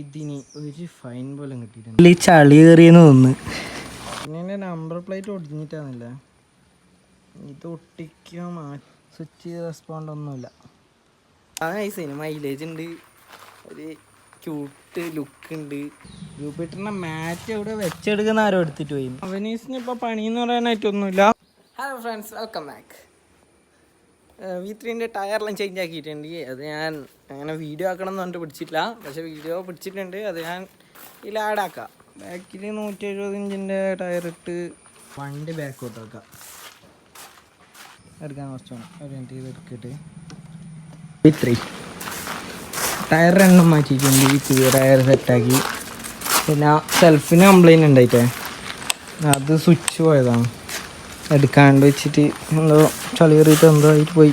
ഇതിന് ഒരു ഫൈൻ പോലും കിട്ടിയിട്ടുണ്ട് ചളി കയറിയെന്ന് തോന്നുന്നു. പിന്നെ എന്റെ നമ്പർ പ്ലേറ്റ് ഒടിഞ്ഞിട്ടാന്നില്ല? ഇത് ഒട്ടിക്കാൻ സ്വിച്ച് റെസ്പോണ്ട് ഒന്നുമില്ല. ആ നൈസിന് മൈലേജ് ഉണ്ട്. ഒരു ക്യൂട്ട് ലുക്ക് ഉണ്ട്. ജൂപ്പിറ്ററിന്റെ മാറ്റ് അവിടെ വെച്ചെടുക്കുന്ന ആരോ എടുത്തിട്ട് പോയി. അവനീസിന് ഇപ്പൊ പണിന്ന് പറയാനായിട്ടൊന്നുമില്ല. Hello friends welcome back V ത്രീന്റെ ടയറെല്ലാം ചേഞ്ച് ആക്കിയിട്ടുണ്ട്. അത് ഞാൻ അങ്ങനെ വീഡിയോ ആക്കണം എന്ന് പറഞ്ഞിട്ട് പിടിച്ചിട്ടില്ല. പക്ഷെ വീഡിയോ പിടിച്ചിട്ടുണ്ട്. അത് ഞാൻ ഇതിൽ ആഡ് ആക്കാം. ബാക്കിൽ നൂറ്റി എഴുപത് ഇഞ്ചിന്റെ ടയർ ഇട്ട് വണ്ടി ബാക്കോട്ട് വെക്കാം എടുക്കാൻ കുറച്ച് വേണം ഒരു മിനിറ്റ് ഇത് എടുത്തിട്ട് വി ത്രീ ടയർ എണ്ണം മാറ്റിയിട്ടുണ്ട്. ഈ പുതിയ ടയർ സെറ്റാക്കി പിന്നെ സെൽഫിന് കംപ്ലൈന്റ് ഉണ്ടായിട്ടേ. അത് സ്വിച്ച് പോയതാണ്. എടുക്കാണ്ട് വെച്ചിട്ട് എന്തോ ചളി കയറിയിട്ട് എന്തോ ആയിട്ട് പോയി.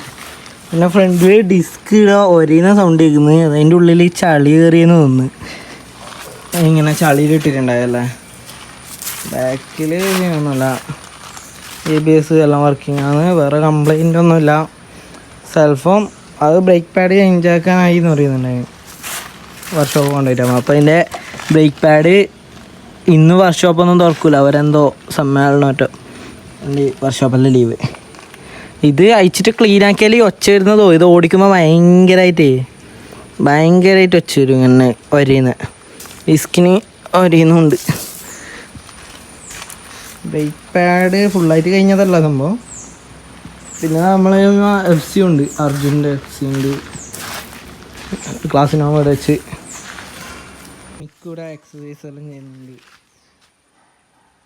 പിന്നെ ഫ്രണ്ടിൽ ഡിസ്ക് ഒരേന്ന സൗണ്ട് കേൾക്കുന്നത് അതിന്റെ ഉള്ളിൽ ചളി കയറിയെന്ന് തോന്നുന്നു. ഇങ്ങനെ ചളിയിലിട്ടിട്ടുണ്ടായല്ലേ ബാക്കിൽ ഒന്നുമില്ല. എ ബി എസ് എല്ലാം വർക്കിംഗ് ആണ്. വേറെ കംപ്ലൈന്റ് ഒന്നുമില്ല. സെൽഫോം അത് ബ്രേക്ക് പാഡ് ചേഞ്ച് ആക്കാനായി എന്ന് പറയുന്നുണ്ടായിരുന്നു. വർക്ക്ഷോപ്പ് കൊണ്ടുപോയിട്ടാണ് അപ്പോൾ അതിന്റെ ബ്രേക്ക് പാഡ് ഇന്ന് വർക്ക്ഷോപ്പൊന്നും തുറക്കില്ല അവരെന്തോ സമ്മേളനം മറ്റോ. എന്റെ വർക്ക്ഷോപ്പല്ലേ ലീവ് ഇത് അയച്ചിട്ട് ക്ലീൻ ആക്കിയാൽ ഒച്ച വരുന്നതോ? ഇത് ഓടിക്കുമ്പോൾ ഭയങ്കരമായിട്ടേ ഭയങ്കരമായിട്ട് ഒച്ച വരും ഇങ്ങനെ ഒരയുന്ന ഡിസ്കിന് ഒരയുന്നുണ്ട് ബ്രേക്ക് പാഡ് ഫുള്ളായിട്ട് കഴിഞ്ഞതല്ല സംഭവം. പിന്നെ നമ്മൾ എഫ് സി ഉണ്ട്. അർജുന്റെ എഫ് സി ഉണ്ട്. ക്ലാസ്സിനോട് വെച്ച്. മിക്കൂടെ എക്സസൈസ് എല്ലാം ചെയ്യുന്നുണ്ട്.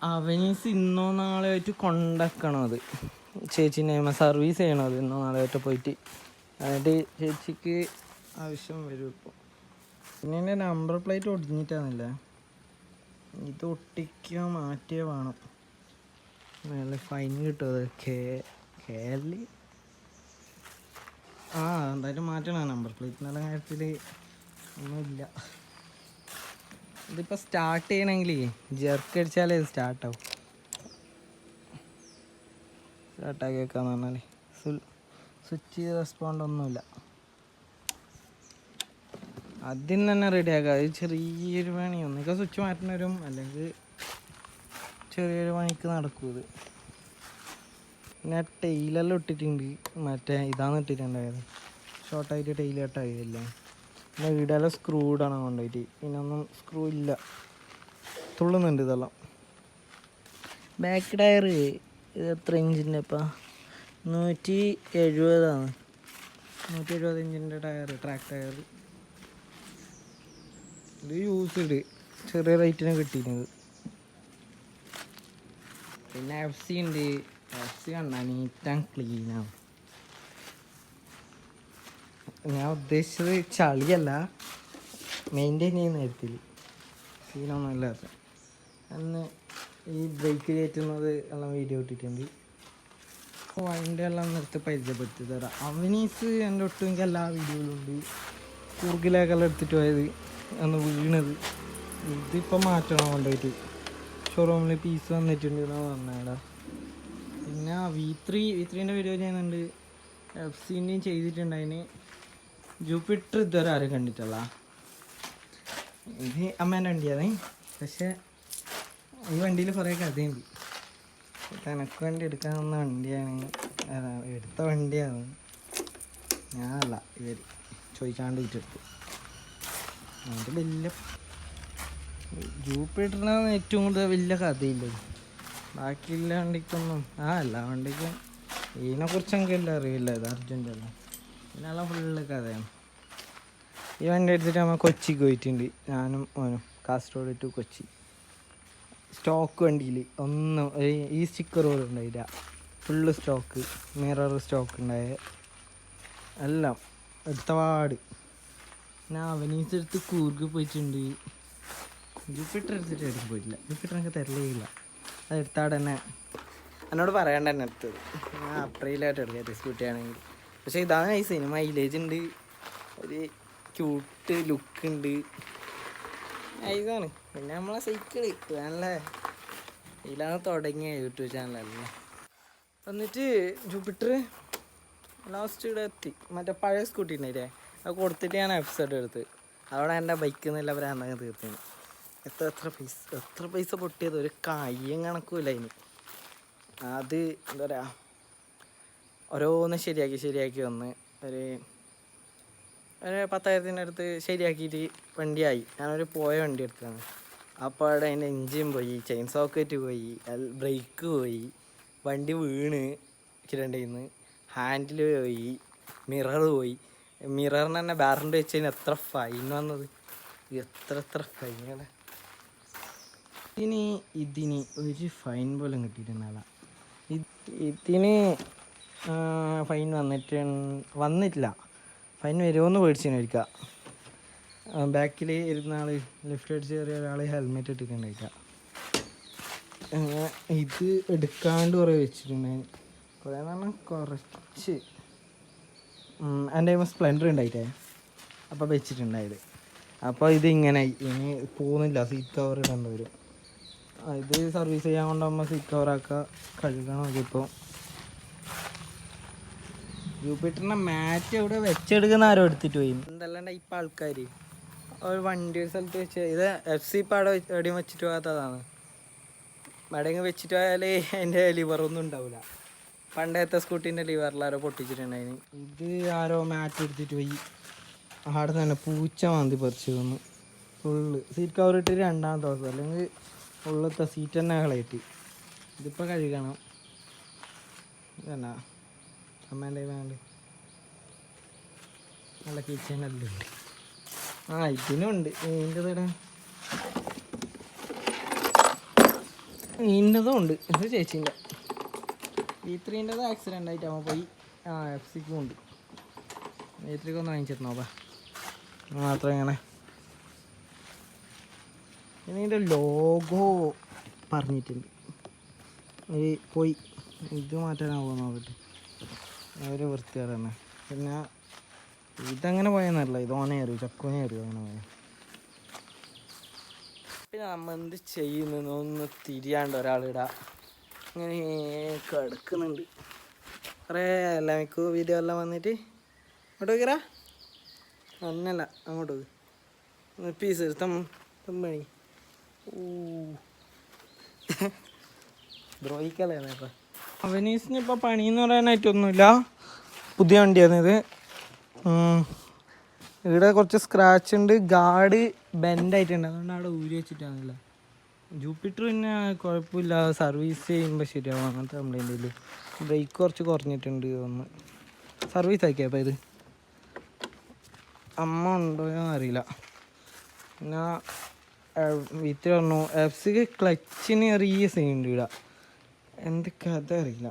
അവനീസ് ഇന്നോ നാളെ ആയിട്ട് അത്. ചേച്ചീനെ സർവീസ് ചെയ്യണം അത് ഇന്നോ നാളെ ആയിട്ട് പോയിട്ട്. എന്നിട്ട് ചേച്ചിക്ക് ആവശ്യം വരും ഇപ്പോൾ പിന്നെ എന്റെ നമ്പർ പ്ലേറ്റ് ഒടിഞ്ഞിട്ടാന്നില്ല? ഇത് ഒട്ടിക്കുക മാറ്റിയേ വേണം. നല്ല ഫൈൻ കിട്ടും അത്. കേ കേരളി? ആ എന്തായാലും മാറ്റണം നമ്പർ പ്ലേറ്റ് പ്ലേറ്റിനുള്ള കാര്യത്തിൽ ഒന്നുമില്ല. ഇതിപ്പോൾ സ്റ്റാർട്ട് ചെയ്യണമെങ്കിൽ ജെർക്ക് അടിച്ചാലേ ഇത് സ്റ്റാർട്ടാവും സ്റ്റാർട്ടാക്കി വെക്കാന്ന് പറഞ്ഞാൽ സ്വിച്ച് റെസ്പോണ്ട് ഒന്നുമില്ല. അതിന് തന്നെ റെഡിയാക്കാം അത് ചെറിയൊരു പണി. ഒന്നിക്ക സ്വിച്ച് മാറ്റേണ്ടി വരും അല്ലെങ്കിൽ ചെറിയൊരു പണിക്ക് നടക്കും ഇത്. പിന്നെ ടൈലെല്ലാം ഇട്ടിട്ടുണ്ട്. മറ്റേ ഇതാന്ന് ഇട്ടിട്ടുണ്ടായത്. ഷോർട്ടായിട്ട് കട്ടായില്ല പിന്നെ വീടെല്ലാം സ്ക്രൂ ഇടണം കൊണ്ടുപോയിട്ട്. ഇതിനൊന്നും സ്ക്രൂ ഇല്ല. തുള്ളുന്നുണ്ട് ഇതെല്ലാം. ബാക്ക് ടയർ ഇത് എത്ര ഇഞ്ചിന്റെ ഇപ്പം? നൂറ്റി എഴുപതാണ്. നൂറ്റി എഴുപത് ഇഞ്ചിന്റെ ടയർ ട്രാക്ക് ടയർ ഇത് യൂസ്ഡ് ചെറിയ റേറ്റിന് കിട്ടിയിരുന്നത് പിന്നെ എഫ് സി ഉണ്ട്. എഫ് സി കണ്ട നീറ്റ് ആൻഡ് ക്ലീനാണ് ഞാൻ ഉദ്ദേശിച്ചത് ചളിയല്ല. മെയിന്റെയിൻ ചെയ്യുന്ന കാര്യത്തിൽ സീനൊന്നും ഇല്ലാത്ത. അന്ന് ഈ ബ്രേക്ക് കയറ്റുന്നത് എല്ലാം വീഡിയോ ഇട്ടിട്ടുണ്ട്. അതിന്റെ എല്ലാം നിർത്തി പരിചയപ്പെടുത്തി തരാം. അവനീസ് എന്റെ ഒട്ടുമിക്ക എല്ലാ വീഡിയോയിലും ഉണ്ട്. കൂർഗിലേക്കെല്ലാം എടുത്തിട്ട് പോയത്? അന്ന് വീണത്. ഇതിപ്പോൾ മാറ്റണം കൊണ്ടുപോയിട്ട് ഷോറൂമിൽ പീസ് വന്നിട്ടുണ്ട് എന്നാണ് പറഞ്ഞേടാ. പിന്നെ വി ത്രീ വി ത്രീന്റെ വീഡിയോ ചെയ്യുന്നുണ്ട്. എഫ് സീന്റെയും ചെയ്തിട്ടുണ്ട് അതിന് ജൂപ്പിറ്റർ ഇതുവരെ ആരും കണ്ടിട്ടുള്ള ഇത് അമ്മേന്റെ വണ്ടിയാണ്. പക്ഷേ ഈ വണ്ടിയിൽ കുറേ കഥയുണ്ട്. തനക്ക് വണ്ടി എടുക്കാൻ വന്ന വണ്ടിയാണ്. എടുത്ത വണ്ടിയാണ്. ഞാനല്ല ഇവർ ചോദിക്കാണ്ട് ഇട്ടെടുത്തു അതിന്റെ വലിയ ജൂപ്പിറ്ററിനാണ് ഏറ്റവും കൂടുതൽ വലിയ കഥയില്ലത് ബാക്കിയുള്ള വണ്ടിക്കൊന്നും ആ അല്ല വണ്ടിക്കും ഇതിനെക്കുറിച്ച് എല്ലാം അറിയില്ല ഇത് അർജന്റ് ഇതിനെല്ലാം ഫുള്ള് കഥയാണ്. ഈ വണ്ടി എടുത്തിട്ട് നമ്മൾ കൊച്ചിക്ക് പോയിട്ടുണ്ട്. ഞാനും ഓനും കാസർഗോഡ് ടു കൊച്ചി. സ്റ്റോക്ക് വണ്ടിയിൽ ഒന്നും ഈ- സ്റ്റിക്കർ പോലും ഉണ്ടായില്ല. ഫുള്ള് സ്റ്റോക്ക് മിറർ സ്റ്റോക്ക് ഉണ്ടായ. എല്ലാം. എടുത്ത പാട്. ഞാൻ എടുത്ത് കൂർഗ് പോയിട്ടുണ്ട്. ജൂപ്പിറ്റർ എടുത്തിട്ട് എടുത്ത് പോയിട്ടില്ല. ജൂപ്പിറ്റർ എനിക്ക് തരലേയില്ല. അത് എടുത്താടെ തന്നെ എന്നോട് പറയണ്ട തന്നെ എടുത്തത് ഞാൻ അപ്രയിലായിട്ട് എടുക്കാം. സ്കൂട്ടി പക്ഷേ ഇതാണ് ഈ സിനിമ മൈലേജ് ഉണ്ട്. ഒരു ക്യൂട്ട് ലുക്ക് ഉണ്ട്. ഇതാണ്. പിന്നെ നമ്മളെ സൈക്കിൾ വേണല്ലേ ഇതിലാണ് തുടങ്ങിയ യൂട്യൂബ് ചാനലല്ലേ എന്നിട്ട് ജൂപ്പിറ്റർ ലാസ്റ്റ് ഇവിടെ എത്തി. മറ്റേ പഴയ സ്കൂട്ടി ഉണ്ടായില്ലേ അത് കൊടുത്തിട്ട് ഞാൻ എപ്പിസോഡ് എടുത്ത് അവിടെ എന്റെ ബൈക്കിൽ നിന്നില്ല ഭ്രാന്തങ്ങ് തീർത്തിന് എത്ര എത്ര പൈസ എത്ര പൈസ പൊട്ടിയത്? ഒരു കായ്യം കണക്കുമില്ല അതിന്. അത് എന്താ പറയുക ഓരോന്ന് ശരിയാക്കി ശരിയാക്കി വന്ന് ഒരു ഒരു പത്തായിരത്തിനടുത്ത് ശരിയാക്കിയിട്ട് വണ്ടിയായി. ഞാനൊരു പോയ വണ്ടി എടുത്തതാണ്. അപ്പോൾ അവിടെ അതിന്റെ എൻജിൻ പോയി ചെയിൻ സോക്കറ്റ് പോയി ബ്രേക്ക് പോയി വണ്ടി വീണ് കിരണ്ടിൽ നിന്ന് ഹാൻഡിൽ പോയി മിറർ പോയി. മിററിന് തന്നെ ബാറിന്റെ വെച്ച് കഴിഞ്ഞാൽ എത്ര ഫൈൻ വന്നത്. എത്ര എത്ര ഫൈനാണ് ഇതിന് ഇതിന് ഒരു ഫൈൻ പോലും കിട്ടിയിട്ടുണ്ടാവില്ല ഇതിന് ഫൈൻ വന്നിട്ട് വന്നിട്ടില്ല ഫൈൻ വരുമോയെന്ന് പേടിച്ചിരിക്കുക ബാക്കിൽ ഇരുന്ന ആൾ ലിഫ്റ്റ് അടിച്ച് കയറിയ ഒരാൾ ഹെൽമെറ്റ് ഇട്ടിട്ടുണ്ടായില്ല അങ്ങനെ ഇത് എടുക്കാണ്ട് കുറേ വെച്ചിട്ടുണ്ടായി കുറേ എന്ന് പറഞ്ഞാൽ കുറച്ച്. എന്റെ സ്പ്ലെൻഡർ ഉണ്ടായിട്ടേ. അപ്പോൾ വെച്ചിട്ടുണ്ടായത്. അപ്പോൾ ഇത് ഇങ്ങനെ ഇനി പോകുന്നില്ല സീറ്റ് കവർ ഇടേണ്ടി വരും. ഇത് സർവീസ് ചെയ്യാൻ കൊണ്ടാകുമ്പോൾ സീറ്റ് കവറാക്കുക കഴുകണം ഇതിപ്പോൾ ജൂപ്പിറ്ററിനെ മാറ്റ് എവിടെ വെച്ചെടുക്കുന്ന ആരോ എടുത്തിട്ട് പോയി. എന്തല്ലാണ്ട് ഇപ്പം ആൾക്കാർ ഒരു വണ്ടി ഒരു സ്ഥലത്ത് വെച്ച് ഇത് എഫ് സി ഇപ്പം അവിടെ എവിടെയും വെച്ചിട്ട് പോകാത്തതാണ്. മടങ്ങ് വെച്ചിട്ട് പോയാൽ അതിന്റെ ലിവറൊന്നും ഉണ്ടാവില്ല പണ്ടത്തെ സ്കൂട്ടീന്റെ ലിവറിൽ ആരോ പൊട്ടിച്ചിട്ടുണ്ടായിന്. ഇത് ആരോ മാറ്റ് എടുത്തിട്ട് പോയി. അവിടെ തന്നെ പൂച്ച മാന്തി പറിച്ചു തന്നു ഫുള്ള്. സീറ്റ് കവർ ഇട്ട് രണ്ടാമത്തെ ദിവസം. അല്ലെങ്കിൽ ഉള്ളത്തെ സീറ്റ് തന്നെ കളയിട്ട്. ഇതിപ്പോൾ കഴുകണം. ഇതന്നാ? അമ്മേന്റെ വേണ്ട നല്ല കിച്ചൺ എല്ലാം ഉണ്ട്. ആ ഇതിനുണ്ട് ഇതിന്റെ തട ഇതിന്റെതും ഉണ്ട്. ഇത് ചേച്ചീന്റെ. ഈ ത്രീന്റെത് ആക്സിഡന്റ് ആയിട്ട് അമ്മ പോയി. ആ എഫ് സിക്കും ഉണ്ട്. ഈ ത്രീക്ക് ഒന്ന് വാങ്ങിച്ചിരുന്നോ അപ്പം മാത്രം ഇങ്ങനെ. ഇതിന്റെ ലോഗോ പറഞ്ഞിട്ടുണ്ട്. ഈ പോയി. ഇത് മാറ്റാനാവുമോ നോക്കട്ടെ. വൃത്തിയാറ് തന്നെ. പിന്നെ ഇതങ്ങനെ പോയെന്നല്ല ഇത് ഓനേറി അറിയൂ ചക്കോനെ അറിയൂ അങ്ങനെ പോയ. പിന്നെ നമ്മൾ എന്ത് ചെയ്യുന്നു ഒന്ന് തിരിയാണ്ട് ഒരാളിടാ. ഇങ്ങനെ കിടക്കുന്നുണ്ട്. കുറേ എല്ലാമിക്കു വീഡിയോ എല്ലാം വന്നിട്ട് അങ്ങോട്ട് നോക്കിറാ ഒന്നല്ല അങ്ങോട്ട് പോയി പീസ് തം തമ്പണി. ഊ. ദ്രോഹിക്കല്ലേ ഇപ്പം അവനീസിന് ഇപ്പോൾ പണിയെന്ന് പറയാനായിട്ടൊന്നുമില്ല. പുതിയ വണ്ടിയാണ് ഇത്. ഇവിടെ കുറച്ച് സ്ക്രാച്ച് ഉണ്ട്. ഗാർഡ് ബെൻഡ് ആയിട്ടുണ്ട്. അതുകൊണ്ട് അവിടെ ഊരി വെച്ചിട്ടാണല്ല. ജൂപ്പിറ്റർ പിന്നെ കുഴപ്പമില്ല. സർവീസ് ചെയ്യുമ്പോൾ ശരിയാവും. അങ്ങനത്തെ കംപ്ലൈന്റ് ഇല്ല? ബ്രേക്ക് കുറച്ച് കുറഞ്ഞിട്ടുണ്ട് ഒന്ന് സർവീസ് ആക്കിയാ അപ്പോൾ ഇത്? അമ്മ ഉണ്ടോയോ അറിയില്ല. പിന്നെ വിത്ത് പറഞ്ഞു എഫ് സിക്ക് ക്ലച്ചിന് ചെറിയ സീൻ ഉണ്ട് ഇവിടെ. എന്തൊക്കെ അറിയില്ല.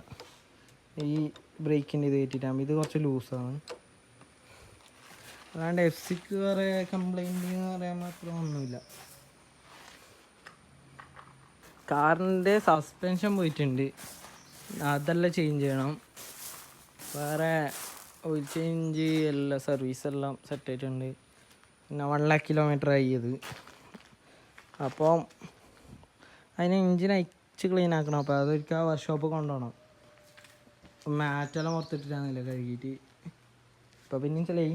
ഈ ബ്രേക്കിന്റെ ഇത് കയറ്റിട്ടാകുമ്പോൾ ഇത് കുറച്ച് ലൂസാണ് അല്ലാണ്ട് എഫ് സിക്ക് വേറെ കംപ്ലൈന്റ് എന്ന് പറയാൻ മാത്രം ഒന്നുമില്ല. കാറിന്റെ സസ്പെൻഷൻ പോയിട്ടുണ്ട്. അതെല്ലാം ചേഞ്ച് ചെയ്യണം. വേറെ ഓയിൽ ചേഞ്ച് എല്ലാ സർവീസ് എല്ലാം സെറ്റ് ആയിട്ടുണ്ട്. പിന്നെ വൺ ലാക്ക് കിലോമീറ്റർ ആയി അത് അപ്പം അതിന് എഞ്ചിൻ അയച്ച് ക്ലീൻ ആക്കണം. അപ്പോൾ അതൊരിക്കൽ വർക്ക്ഷോപ്പ് കൊണ്ടുപോകണം. മാറ്റെല്ലാം പുറത്തിട്ടിട്ടാണല്ലോ കഴുകിയിട്ട്. ഇപ്പോൾ പിന്നെയും ചിലയി.